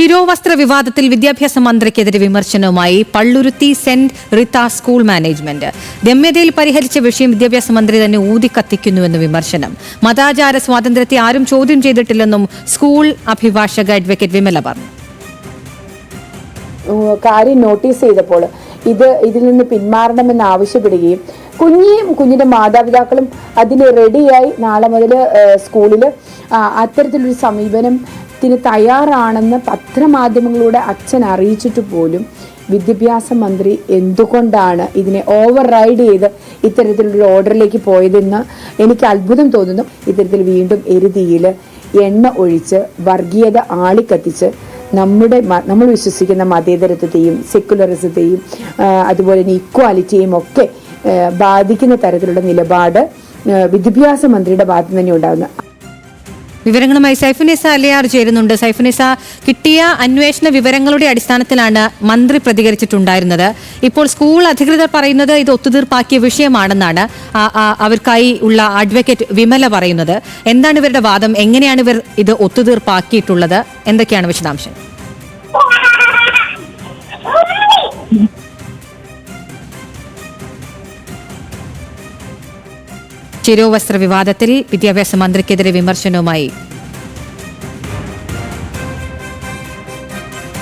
ശിരോവസ്ത്ര വിവാദത്തിൽ വിദ്യാഭ്യാസ മന്ത്രിക്കെതിരെ വിമർശനവുമായി Palluruthy saint Rita school management. രമ്യതയിൽ പരിഹരിച്ച വിഷയം വിദ്യാഭ്യാസ മന്ത്രി തന്നെ ഊതിക്കത്തിക്കുന്നുവെന്ന് വിമർശനം. മതാചാര സ്വാതന്ത്ര്യത്തെ ആരും ചോദ്യം ചെയ്തിട്ടില്ലെന്നും സ്കൂൾ അഭിഭാഷക അഡ്വക്കേറ്റ് വിമല പറഞ്ഞു. കാര്യം നോട്ടീസ് ചെയ്തപ്പോൾ ഇത് ഇതിൽ നിന്ന് പിന്മാറണമെന്ന് ആവശ്യപ്പെടുകയും കുഞ്ഞിയും കുഞ്ഞിന്റെ മാതാപിതാക്കളും അതിന് റെഡിയായി നാളെ മുതൽ സ്കൂളിൽ അത്തരത്തിലൊരു സമീപനത്തിന് തയ്യാറാണെന്ന് പത്രമാധ്യമങ്ങളുടെ അച്ഛൻ അറിയിച്ചിട്ട് പോലും വിദ്യാഭ്യാസ മന്ത്രി എന്തുകൊണ്ടാണ് ഇതിനെ ഓവർ റൈഡ് ചെയ്ത് ഇത്തരത്തിലൊരു ഓർഡറിലേക്ക് പോയതെന്ന് എനിക്ക് അത്ഭുതം തോന്നുന്നു. ഇത്തരത്തിൽ വീണ്ടും എരുതിയിൽ എണ്ണ ഒഴിച്ച് വർഗീയത ആളിക്കത്തിച്ച് നമ്മുടെ നമ്മൾ വിശ്വസിക്കുന്ന മതേതരത്വത്തെയും സെക്യുലറിസത്തെയും അതുപോലെ തന്നെ ഇക്വാലിറ്റിയെയും ഒക്കെ ബാധിക്കുന്ന തരത്തിലുള്ള നിലപാട് വിദ്യാഭ്യാസ മന്ത്രിയുടെ ഭാഗത്ത് തന്നെ ഉണ്ടാകുന്നു. വിവരങ്ങളുമായി സൈഫുനിസ അലിയാർ ചേരുന്നുണ്ട്. സൈഫുനിസ കിട്ടിയ അന്വേഷണ വിവരങ്ങളുടെ അടിസ്ഥാനത്തിലാണ് മന്ത്രി പ്രതികരിച്ചിട്ടുണ്ടായിരുന്നത്. ഇപ്പോൾ സ്കൂൾ അധികൃതർ പറയുന്നത് ഇത് ഒത്തുതീർപ്പാക്കിയ വിഷയമാണെന്നാണ് അവർക്കായി ഉള്ള അഡ്വക്കേറ്റ് വിമല പറയുന്നത്. എന്താണ് ഇവരുടെ വാദം? എങ്ങനെയാണ് ഇവർ ഇത് ഒത്തുതീർപ്പാക്കിയിട്ടുള്ളത്? എന്തൊക്കെയാണ് വിശദാംശം ശിരോവസ്ത്ര വിവാദത്തിൽ വിദ്യാഭ്യാസ മന്ത്രിക്കെതിരെ വിമർശനവുമായി